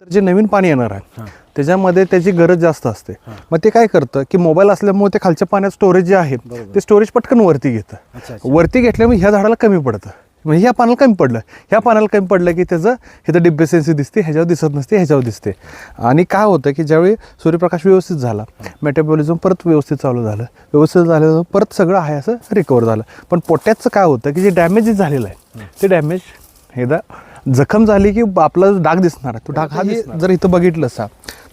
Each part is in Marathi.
तर जे नवीन पाणी येणार आहे त्याच्यामध्ये त्याची गरज जास्त असते. मग ते काय करतं की मोबाईल असल्यामुळे ते खालच्या पाण्यात स्टोरेज जे आहे ते स्टोरेज पटकन वरती घेतं. वरती घेतल्यामुळे ह्या झाडाला कमी पडतं. म्हणजे ह्या पानाला कमी पडलं. ह्या पानाला कमी पडलं की त्याचं इथं डिब्बेसेन्सी दिसते ह्याच्यावर दिसत नसते ह्याच्यावर दिसते. आणि काय होतं की ज्यावेळी सूर्यप्रकाश व्यवस्थित झाला मेटाबॉलिझम परत व्यवस्थित चालू झालं व्यवस्थित झालं परत सगळं आहे असं रिकवर झालं. पण पोट्याचं काय होतं की जे डॅमेज झालेलं आहे ते डॅमेज एकदा जखम झाली की आपला डाग दिसणार आहे तो डाग हा. जर इथं बघितलं सा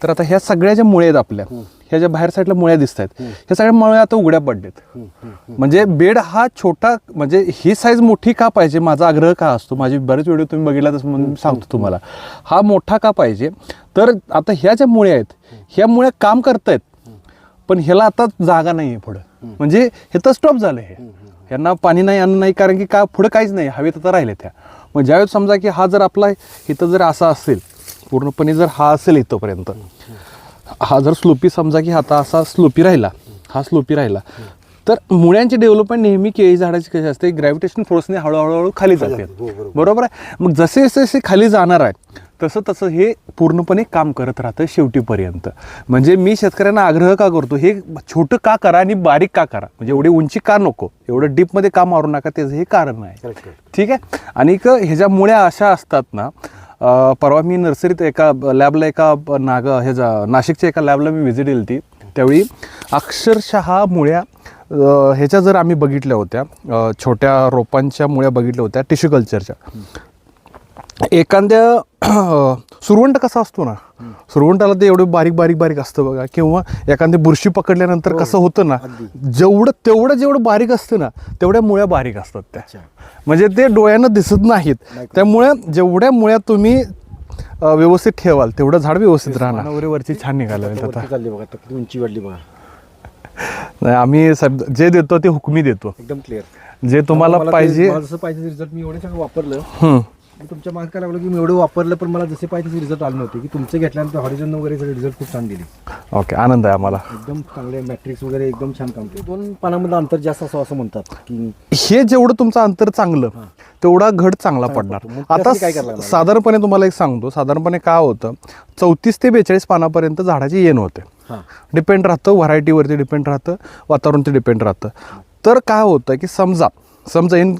तर आता ह्या सगळ्या ज्या मुळे आहेत आपल्या ह्या ज्या बाहेर साईडला मुळ्या दिसत आहेत ह्या सगळ्या मुळे आता उघड्या पडलेत. म्हणजे बेड हा छोटा म्हणजे ही साईज मोठी का पाहिजे माझा आग्रह का असतो? माझी बरेच व्हिडिओ तुम्ही बघितला तसं म्हणून सांगतो तुम्हाला. हा मोठा का पाहिजे? तर आता ह्या ज्या मुळे आहेत ह्या मुळे काम करतायत पण ह्याला आता जागा नाही आहे पुढं म्हणजे हे तर स्टॉप झालं हे यांना पाणी नाही अन्न नाही कारण की का पुढं काहीच नाही. हवेत आता राहिले त्या मग ज्यावेळेस समजा की हा जर आपला इथं जर असा असेल पूर्णपणे जर हा असेल इथंपर्यंत हा जर स्लोपी समजा की आता असा स्लोपी राहिला हा स्लोपी राहिला तर मुळ्यांची डेव्हलपमेंट नेहमी केळी झाडाची कशी असते? ग्रॅव्हिटेशन फोर्सने हळूहळू हळू खाली जाते. बरोबर. आहे? मग जसे जसे खाली जाणार आहे तसं तसं हे पूर्णपणे काम करत राहतं शेवटीपर्यंत. म्हणजे मी शेतकऱ्यांना आग्रह का करतो हे छोटं का करा आणि बारीक का करा? म्हणजे एवढी उंची का नको? एवढं डीपमध्ये का मारू नका? त्याचं हे कारण आहे. ठीक आहे? आणि ह्याच्या मुळ्या अशा असतात ना परवा मी नर्सरीत एका लॅबला एका नाग ह्याच्या नाशिकच्या एका लॅबला मी व्हिजिट दिली होती. त्यावेळी अक्षरशः मुळ्या ह्याच्या जर आम्ही बघितल्या होत्या छोट्या रोपांच्या मुळ्या बघितल्या होत्या टिश्यू कल्चरच्या. एखाद्या सुरवंट कसा असतो ना सुरवंटाला ते एवढं बारीक बारीक बारीक असतं बघा. किंवा एखादी बुरशी पकडल्यानंतर कसं होतं ना जेवढं तेवढं जेवढं बारीक असतं ना तेवढ्या मुळ्या बारीक असतात त्या. म्हणजे ते डोळ्यानं दिसत नाहीत. त्यामुळे जेवढ्या मुळ्या तुम्ही व्यवस्थित ठेवाल तेवढं झाड व्यवस्थित राहणार. वरची छान निघालं आता. वरती उंची वाढली बघा. नाही, आम्ही जे देतो ते हुकमी देतो. एकदम क्लिअर जे तुम्हाला पाहिजे पाहिजे रिझल्ट मी एवढे वापरलं. मी तुमच्या मागे काय लागलं की मी एवढं वापरलं पण मला जसे पाहिजे रिझल्ट आले नव्हते. की तुमचे घेतल्यानंतर हॉरिझन वगैरे सगळे रिझल्ट खूप छान दिले ओके आनंद आहे आम्हाला. एकदम चांगले मॅट्रिक्स वगैरे एकदम छान काम केले. दोन पानामधलं अंतर जास्त असं असं म्हणतात की हे जेवढं तुमचं अंतर चांगलं तेवढा घड चांगला पडणार. मग आता त्यासाठी काय करायला लागणार? साधारणपणे तुम्हाला एक सांगतो. साधारणपणे काय होतं? चौतीस ते बेचाळीस पानापर्यंत झाडाची येण होते. हां. डिपेंड राहतं व्हरायटीवरती डिपेंड राहतं वातावरणावरती डिपेंड राहतं. तर काय होतं की समजा समजा इन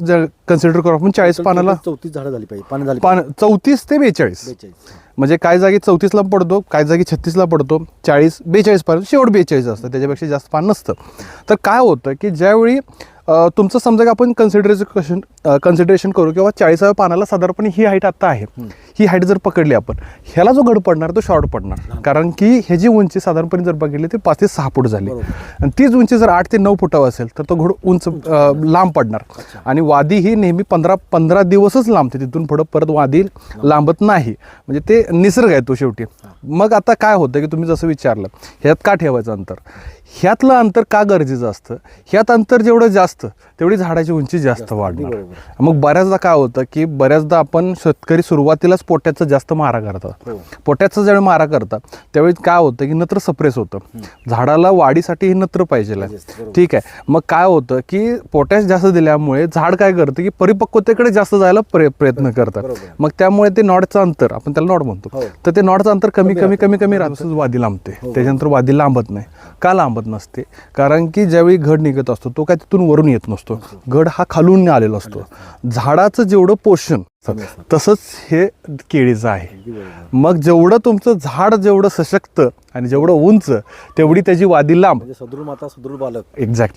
कन्सिडर करू आपण चाळीस पानाला चौतीस झाडं झाली पाहिजे पानं झाली पान चौतीस ते बेचाळीस. बेचाळीस म्हणजे काय जागी चौतीसला पडतो काय जागी छत्तीसला पडतो चाळीस बेचाळीस पान शेवट बेचाळीस असतं त्याच्यापेक्षा जास्त पान नसतं. तर काय होतं की ज्यावेळी तुमचं समजा की आपण कन्सिडरेशन कन्सिडरेशन करू किंवा चाळीसाव्या पानाला साधारणपणे ही हाईट आता आहे. ही हाईट जर पकडली आपण ह्याला जो घड पडणार तो शॉर्ट पडणार. कारण की ह्याची उंची साधारणपणे जर बघितली ते पाच ते सहा फूट झाली. आणि तीच उंची जर आठ ते नऊ फुटावर असेल तर तो घड उंच लांब पडणार. आणि वादी ही नेहमी पंधरा पंधरा दिवसच लांबते. तिथून पुढं परत वादी लांबत नाही. म्हणजे ते निसर्ग आहे तो शेवटी. मग आता काय होतं की तुम्ही जसं विचारलं ह्यात का ठेवायचं अंतर? ह्यातलं अंतर का गरजेचं असतं? ह्यात अंतर जेवढं जास्त तेवढी झाडाची उंची जास्त वाढणार. मग बऱ्याचदा काय होतं की बऱ्याचदा आपण शेतकरी सुरुवातीलाच पोट्याचं जास्त मारा करतात. हो. पोट्याचं ज्यावेळी मारा करतात त्यावेळी काय होतं की नत्र सप्रेस होतं. झाडाला वाढीसाठी हे नत्र पाहिजे. ठीक आहे. मग काय होतं की पोटॅश जास्त दिल्यामुळे झाड काय करतं की परिपक्वतेकडे जास्त जायला प्रय- प्रयत्न करतं बरोबर. मग त्यामुळे ते नॉडचं अंतर आपण त्याला नॉड म्हणतो. हो. तर ते नॉडचं अंतर कमी कमी कमी कमी राहतं. वादी लांबते. त्याच्यानंतर वादी लांबत नाही. का लांबत नसते. कारण की ज्यावेळी घड निघत असतो तो काय तिथून वरून येत नसतो. घड हा खालून आलेला असतो. झाडाचं जेवढं पोषण तसंच हे केळीचं आहे. मग जेवढं तुमचं झाड जेवढं सशक्त आणि जेवढं उंच तेवढी त्याची वादी लांब. म्हणजे सदृढ माता सदृढ बालक. एक्झॅक्ट